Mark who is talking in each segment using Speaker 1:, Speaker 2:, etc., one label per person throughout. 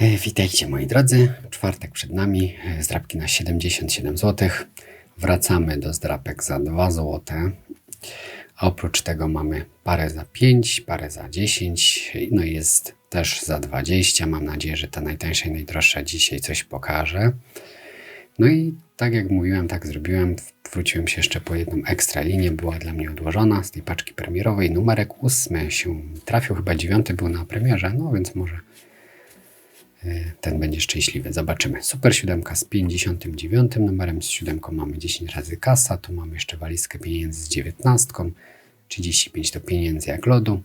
Speaker 1: E, Witajcie moi drodzy. Czwartek przed nami. e, Zdrapki na 77 zł. Wracamy do zdrapek za 2 zł. A oprócz tego mamy parę za 5, parę za 10. No jest też za 20. Mam nadzieję, że ta najtańsza i najdroższa dzisiaj coś pokaże. No i tak jak mówiłem, tak zrobiłem. Wróciłem się jeszcze po jedną ekstra linię. Była dla mnie odłożona z tej paczki premierowej. Numerek 8 się trafił, chyba 9 był na premierze, no więc może ten będzie szczęśliwy. Zobaczymy. Super 7 z 59 numerem, z 7 mamy 10 razy kasa, tu mamy jeszcze walizkę pieniędzy z 19, 35 to pieniędzy jak lodu.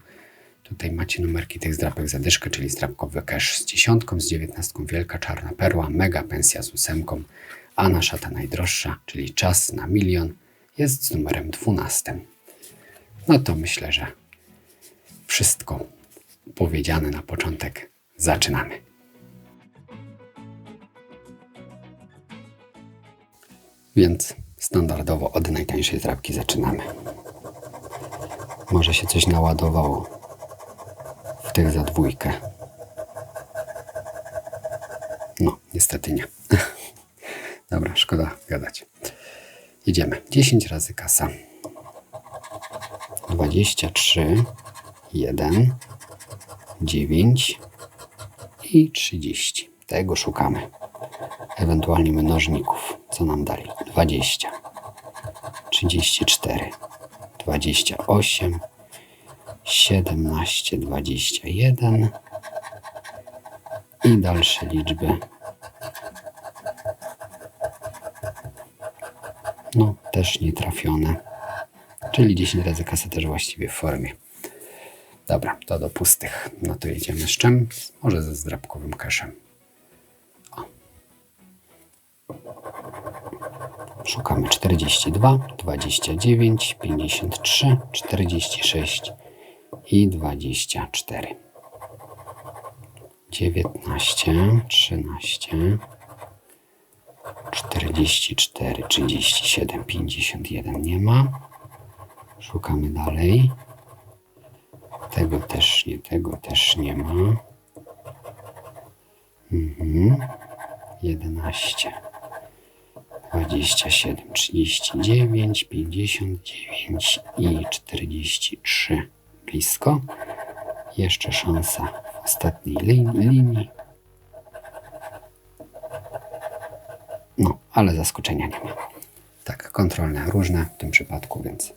Speaker 1: Tutaj macie numerki tych zdrapek zadyszkę, czyli zdrapkowy cash z 10, z 19 wielka czarna perła, mega pensja z 8, a nasza ta najdroższa, czyli czas na milion, jest z numerem 12. No to myślę, że wszystko powiedziane na początek. Zaczynamy. Więc standardowo od najtańszej zdrabki zaczynamy. Może się coś naładowało w tych za dwójkę. No, niestety nie. Dobra, szkoda gadać. Jedziemy. 10 razy kasa. 23, 1, 9 i 30. Tego szukamy. Ewentualnie mnożników. Co nam dali? 20, 34, 28, 17, 21 i dalsze liczby. No, też nietrafione. Czyli 10 razy kasa też właściwie w formie. Dobra, to do pustych. No to jedziemy z czym? Może ze zdrabkowym keszem. Szukamy 42, 29, 53, 46 i 24. 19, 13, 44, 37, 51 nie ma. Szukamy dalej. Tego też nie, tego też nie ma. Mhm. 11. 27, 39, 59 i 43. Blisko. Jeszcze szansa w ostatniej lin- linii. No, ale zaskoczenia nie ma. Tak, kontrolne różne w tym przypadku, więc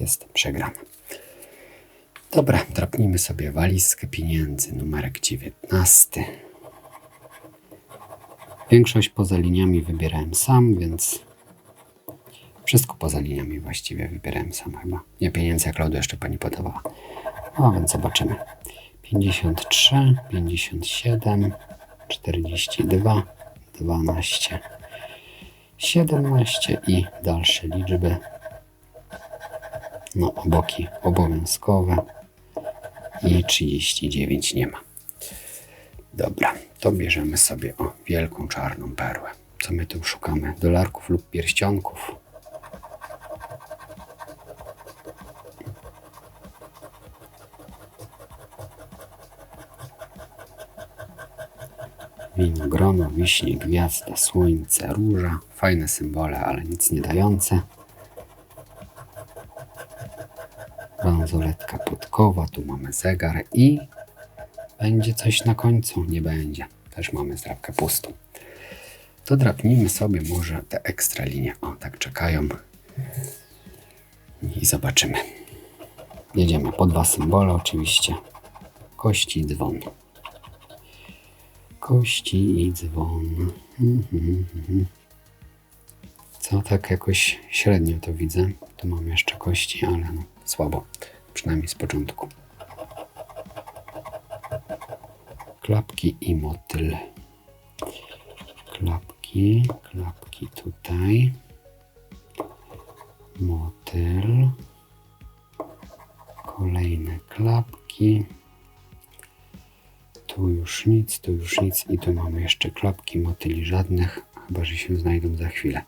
Speaker 1: jest przegrana. Dobra, drapnijmy sobie walizkę pieniędzy, numerek 19. Większość poza liniami wybierałem sam, więc wszystko poza liniami właściwie wybierałem sam chyba. Nie pieniędzy jak lodu jeszcze pani podawała. No więc zobaczymy. 53, 57, 42, 12, 17 i dalsze liczby. No, boki obowiązkowe i 39 nie ma. Dobra, to bierzemy sobie o wielką czarną perłę. Co my tu szukamy? Dolarków lub pierścionków. Winogrono, wiśnie, gwiazda, słońce, róża. Fajne symbole, ale nic nie dające. Bransoletka podkowa, tu mamy zegar i będzie coś na końcu? Nie będzie. Też mamy zdrapkę pustą. To drapnijmy sobie może te ekstra linie. O, tak czekają. I zobaczymy. Jedziemy po dwa symbole oczywiście. Kości i dzwon. Kości i dzwon. Mhm. Co tak jakoś średnio to widzę. Tu mam jeszcze kości, ale no, słabo. Przynajmniej z początku. Klapki i motyl. Klapki, klapki tutaj. Motyl. Kolejne klapki. Tu już nic, tu już nic i tu mamy jeszcze klapki, motyli żadnych, chyba że się znajdą za chwilę.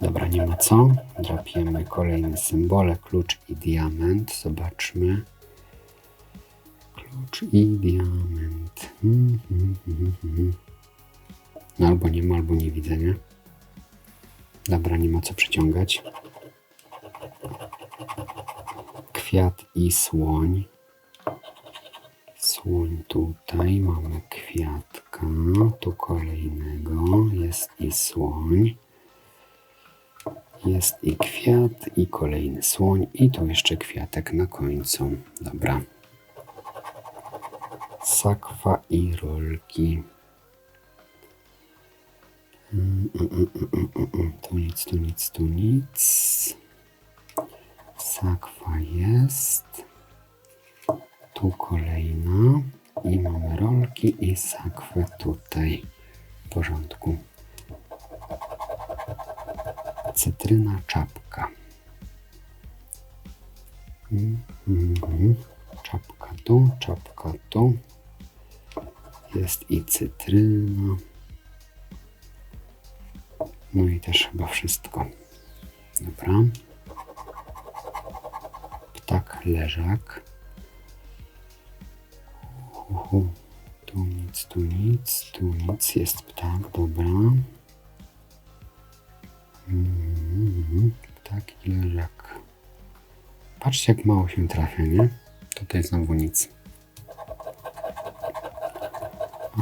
Speaker 1: Dobra, nie ma co. Drapiemy kolejne symbole, klucz i diament. Zobaczmy. Klucz i diament. Mhm. No albo nie ma, albo nie widzę, nie? Dobra, nie ma co przyciągać. Kwiat i słoń. Słoń tutaj, mamy kwiatka, tu kolejnego, jest i słoń. Jest i kwiat, i kolejny słoń, i tu jeszcze kwiatek na końcu. Dobra. Sakwa i rolki. Mm, mm, mm. Tu nic, tu nic, tu nic. Sakwa jest. Tu kolejna. I mamy rolki i sakwę tutaj. W porządku. Cytryna czapka. Mm. Czapka tu, czapka tu. Jest i cytryna. No i też chyba wszystko. Dobra. Ptak leżak. Uhu. Tu nic, tu nic, tu nic. Jest ptak, dobra. Mhm. Ptak i leżak. Patrzcie, jak mało się trafia, nie? Tutaj znowu nic.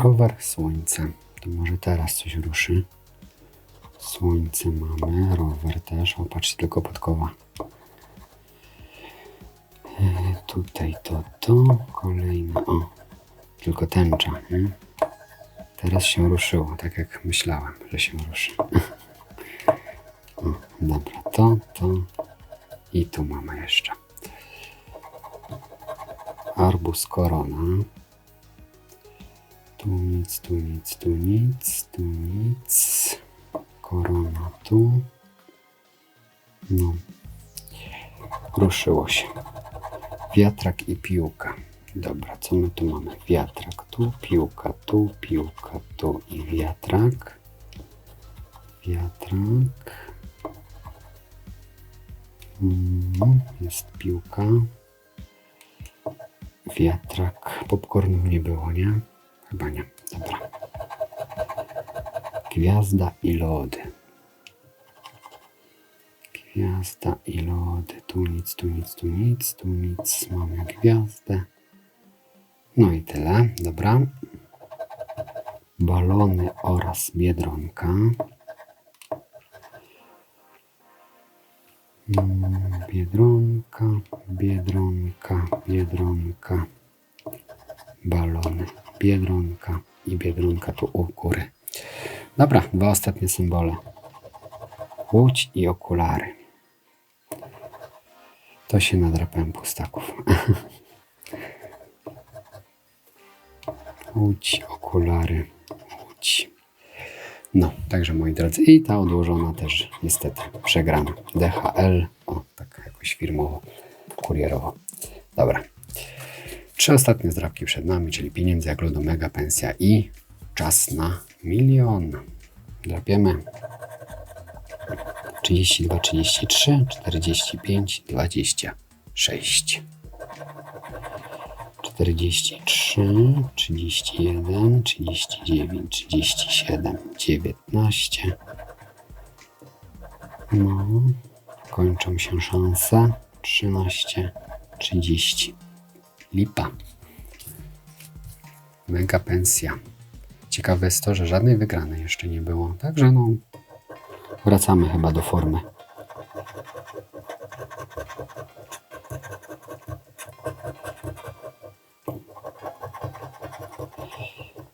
Speaker 1: Rower, słońce. To może teraz coś ruszy. Słońce mamy, rower też. O, tylko podkowa. E, tutaj to, to, kolejna. O, tylko tęcza. Nie? Teraz się ruszyło, tak jak myślałem, że się ruszy. O, dobra, to, to i tu mamy jeszcze. Arbus korona. Tu nic, tu nic, tu nic, tu nic. Korona tu. No. Ruszyło się. Wiatrak i piłka. Dobra, co my tu mamy? Wiatrak tu, piłka tu, piłka tu i wiatrak. Wiatrak. Mm, jest piłka. Wiatrak. Popcornu nie było, nie? Chyba nie. Dobra. Gwiazda i lody. Gwiazda i lody. Tu nic, tu nic, tu nic, tu nic. Mamy gwiazdę. No i tyle. Dobra. Balony oraz biedronka. Mm, Biedronka, biedronka, biedronka, balony, biedronka i biedronka tu u góry. Dobra, dwa ostatnie symbole. Łódź i okulary. To się nadrapałem pustaków. Łódź, okulary, łódź. No, także moi drodzy, i ta odłożona też niestety przegrana. DHL, o, tak jakoś firmowo, kurierowo. Dobra. Trzy ostatnie zdrabki przed nami, czyli pieniędzy jak lodu, mega pensja i czas na milion. Drapiemy. 32, 33, 45, 26. 43, 31, 39, 37, 19. No, kończą się szanse. 13, 30. Lipa. Mega pensja. Ciekawe jest to, że żadnej wygranej jeszcze nie było. Także no, wracamy chyba do formy.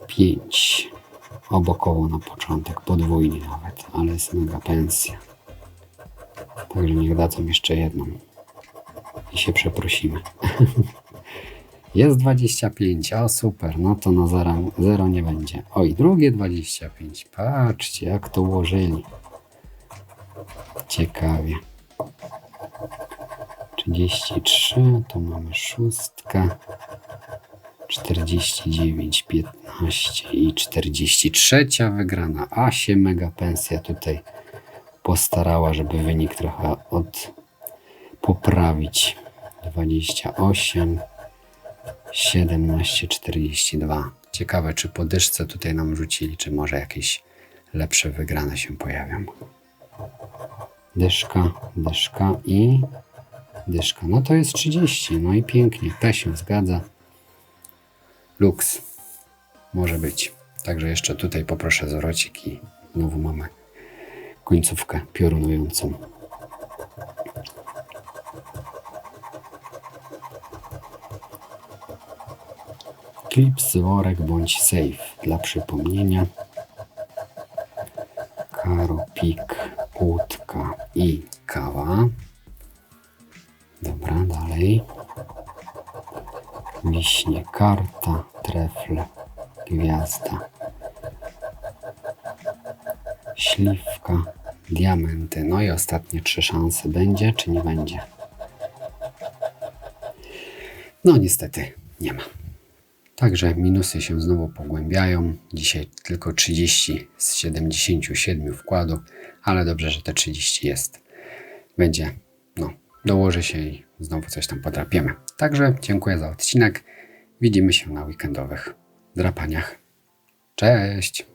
Speaker 1: Pięć. Obokowo na początek, podwójnie nawet, ale jest mega pensja. Także niech dadzą jeszcze jedną. I się przeprosimy. Jest 25, o super, no to na zero, zero nie będzie. Oj, drugie 25, patrzcie jak to ułożyli. Ciekawie. 33, to mamy szóstkę. 49, 15 i 43 wygrana. A się mega pensja tutaj postarała, żeby wynik trochę od poprawić. 28, 17,42. Ciekawe, czy po dyszce tutaj nam rzucili, czy może jakieś lepsze wygrane się pojawią. Dyszka, dyszka i dyszka. No to jest 30. No i pięknie. P się zgadza. Lux. Może być. Także jeszcze tutaj poproszę zwrocik i znowu mamy końcówkę piorunującą. Klips, worek bądź safe. Dla przypomnienia. Karo, pik, łódka i kawa. Dobra, dalej. Wiśnie, karta, trefle, gwiazda. Śliwka, diamenty. No i ostatnie trzy szanse. Będzie czy nie będzie? No niestety nie ma. Także minusy się znowu pogłębiają. Dzisiaj tylko 30 z 77 wkładu, ale dobrze, że te 30 jest. Będzie, no, dołoży się i znowu coś tam podrapiemy. Także dziękuję za odcinek. Widzimy się na weekendowych drapaniach. Cześć!